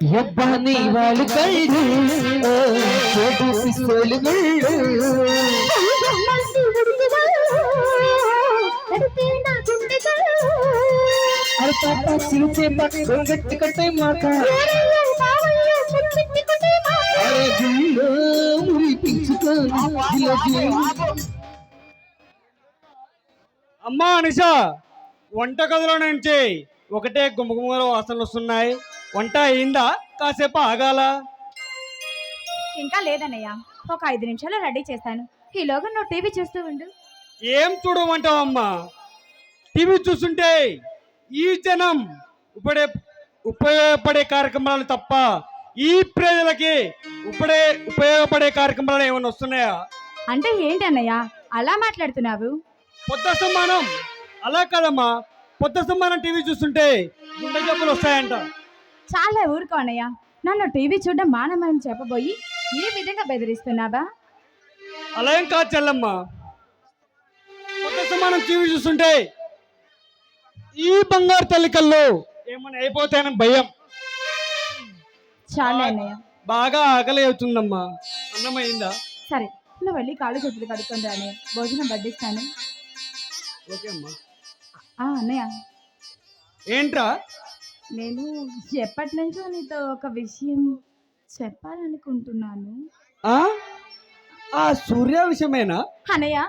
యబ్బా నీ వాళ్ళు. కళ్ళు చోటు అరపాట మాట అమ్మా అనిషా వంట గదిలో నుంచి ఒకటే గుమగుమల వాసనలు వస్తున్నాయి. వంట అయిందా? కాసేపు ఆగాల? ఇంకా లేదన్నయ్య. ఒక ఐదు నిమిషాలు రెడీ చేస్తాను. ఈలోగా నువ్వు టీవీ చూస్తూ ఉండు. ఏం చూడమంటావమ్మా? టీవీ చూస్తుంటే ఈ జనం ఉపడే ఉపయోగపడే కార్యక్రమాలు తప్ప ఈ ప్రజలకి ఉపడే ఉపయోగపడే కార్యక్రమాలు ఏమైనా వస్తున్నాయా? అంటే ఏంటి అన్నయ్య అలా మాట్లాడుతున్నావు? పొద్దు సమ్మానం అలా కదమ్మా. పొద్దు సమ్మానం టీవీ చూస్తుంటే గుండె జబ్బులు వస్తాయంట. చాలా ఊరుకో అన్నయ్య. నన్ను టీవీ చూడడం మానమని చెప్పబోయి ఈ విధంగా బెదిరిస్తున్నావా? అలా ఏం కాదు చెల్లమ్మ. సమ్మానం టీవీ చూస్తుంటే ఈ బంగారు తల్లికల్లో ఏమైనా అయిపోతాయని భయం. చాలా అన్నయ్య. బాగా ఆకలి అవుతుందమ్మా. అన్నమైందా సరే నువ్వు వెళ్ళి కాళ్ళు చేతులు కడుక్కొని రాని భోజనం వడ్డిస్తాను. ఓకే అమ్మా. ఆ అన్నయ్య. ఏంట్రా? నేను ఎప్పటి నుంచో నీతో ఒక విషయం చెప్పాలనుకుంటున్నాను. ఆ? ఆ సూర్య విషయమేనా? అన్నయ్య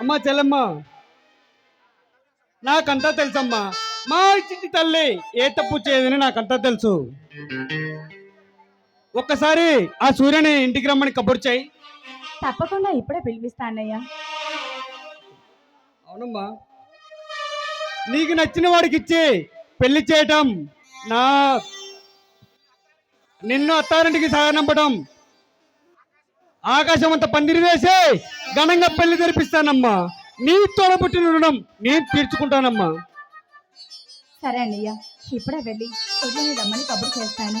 అమ్మా చెల్లమ్మ. నాకంతా తెలుసమ్మా. మా చిట్టి తల్లి ఏ తప్పు చేయదని నాకంతా తెలుసు. ఒక్కసారి ఆ సూర్యని ఇంటికి రమ్మని కబురు చేయి. తప్పకుండా ఇప్పుడే పిలిపిస్తా అన్నయ్య అవునమ్మా. నీకు నచ్చిన వాడికి ఇచ్చి పెళ్ళి చేయటం నా నిన్ను అత్తారింటికి సాగనంపడం ఆకాశం అంత పందిరి వేసి ఘనంగా పెళ్ళి జరిపిస్తానమ్మా. నీ తోడబుట్టిన రుణం నేను తీర్చుకుంటానమ్మా. సరే అన్నయ్య ఇప్పుడే వెళ్ళి రమ్మని కబురు చేస్తాను.